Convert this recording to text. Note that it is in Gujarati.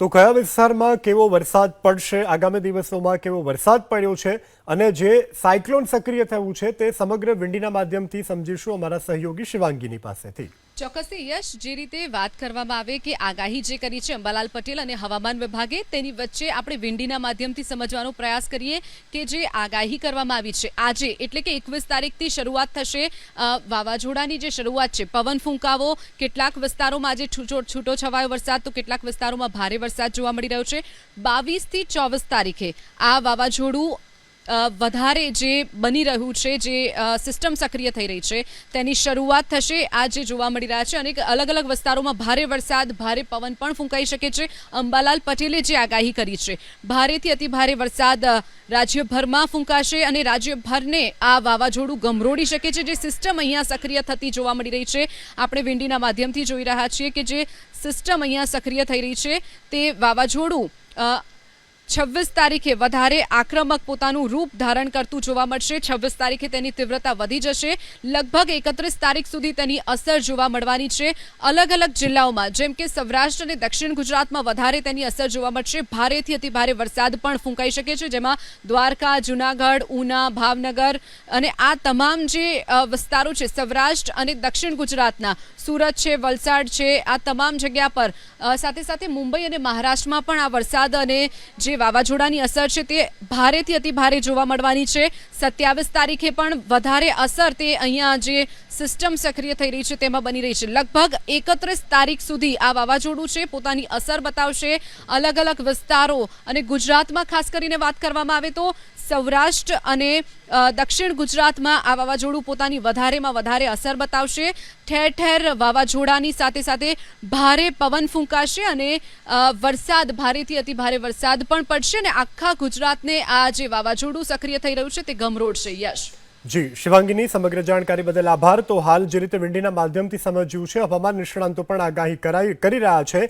તો કયા વિસ્તારમાં કેવો વરસાદ પડશે? આગામી દિવસોમાં કેવો વરસાદ પડ્યો છે? અને જે સાયક્લોન સક્રિય થયું છે તે સમગ્ર વિંડીના માધ્યમથી સમજીશું અમારા સહયોગી શિવાંગીની પાસેથી. ચોક્કસથી યશ જે રીતે વાત કરવામાં આવે કે આગાહી જે કરી છે અંબાલાલ પટેલ અને હવામાન વિભાગે, તેની વચ્ચે આપણે વિંડીના માધ્યમથી સમજવાનો પ્રયાસ કરીએ કે જે આગાહી કરવામાં આવી છે. આજે, એટલે કે એકવીસ તારીખથી શરૂઆત થશે. વાવાઝોડાની જે શરૂઆત છે, પવન ફૂંકાવો, કેટલાક વિસ્તારોમાં આજે છૂટો છવાયો વરસાદ, તો કેટલાક વિસ્તારોમાં ભારે વરસાદ જોવા મળી રહ્યો છે. બાવીસથી ચોવીસ તારીખે આ વાવાઝોડું વધારે જે બની રહ્યું છે, જે સિસ્ટમ સક્રિય થઈ રહી છે, તેની શરૂઆત થશે આ જે જોવા મળી રહ્યા છે. અને અલગ અલગ વિસ્તારોમાં ભારે વરસાદ, ભારે પવન પણ ફૂંકાઈ શકે છે. અંબાલાલ પટેલે જે આગાહી કરી છે, ભારેથી અતિ ભારે વરસાદ રાજ્યભરમાં ફૂંકાશે અને રાજ્યભરને આ વાવાઝોડું ગમરોડી શકે છે. જે સિસ્ટમ અહીંયા સક્રિય થતી જોવા મળી રહી છે. આપણે વિંડીના માધ્યમથી જોઈ રહ્યા છીએ કે જે સિસ્ટમ અહીંયા સક્રિય થઈ રહી છે, તે વાવાઝોડું છવ્વીસ તારીખે વધારે આક્રમક પોતાનું રૂપ ધારણ કરતું જોવા મળશે. છવ્વીસ તારીખે તેની તીવ્રતા વધી જશે. લગભગ એકત્રીસ તારીખ સુધી તેની અસર જોવા મળવાની છે. અલગ અલગ જિલ્લાઓમાં, જેમ કે સૌરાષ્ટ્ર અને દક્ષિણ ગુજરાતમાં વધારે તેની અસર જોવા મળશે. ભારેથી અતિ ભારે વરસાદ પણ ફૂંકાઈ શકે છે, જેમાં દ્વારકા, જુનાગઢ, ઉના, ભાવનગર અને આ તમામ જે વિસ્તારો છે, સૌરાષ્ટ્ર અને દક્ષિણ ગુજરાતના, સુરત છે, વલસાડ છે, આ તમામ જગ્યા પર સાથે સાથે મુંબઈ અને મહારાષ્ટ્રમાં પણ આ વરસાદ અને જે વાવાઝોડાની અસર છે તે ભારેથી અતિ ભારે જોવા મળવાની છે. સત્યાવીસ તારીખે પણ વધારે અસર તે અહીંયા જે સિસ્ટમ સક્રિય થઈ રહી છે તેમાં બની રહી છે. લગભગ એકત્રીસ તારીખ સુધી આ વાવાઝોડું છે પોતાની અસર બતાવશે અલગ અલગ વિસ્તારો અને ગુજરાતમાં ખાસ કરીને વાત કરવામાં આવે તો સૌરાષ્ટ્ર અને દક્ષિણ ગુજરાતમાં આ વાવાઝોડું પોતાની વધારેમાં વધારે અસર બતાવશે. ઠેર ઠેર વાવાઝોડાની સાથે સાથે ભારે પવન ફૂંકાશે અને વરસાદ, ભારેથી અતિ ભારે વરસાદ પણ પડશે અને આખા ગુજરાતને આ જે વાવાઝોડું સક્રિય થઈ રહ્યું છે તે ગમરોડશે યશ. જી, શિવાંગીની સમગ્ર જાણકારી બદલ આભાર. તો હાલ જે રીતે વિંડીના માધ્યમથી સમજ્યું છે, હવામાન નિષ્ણાંતો પણ આગાહી કરી રહ્યા છે.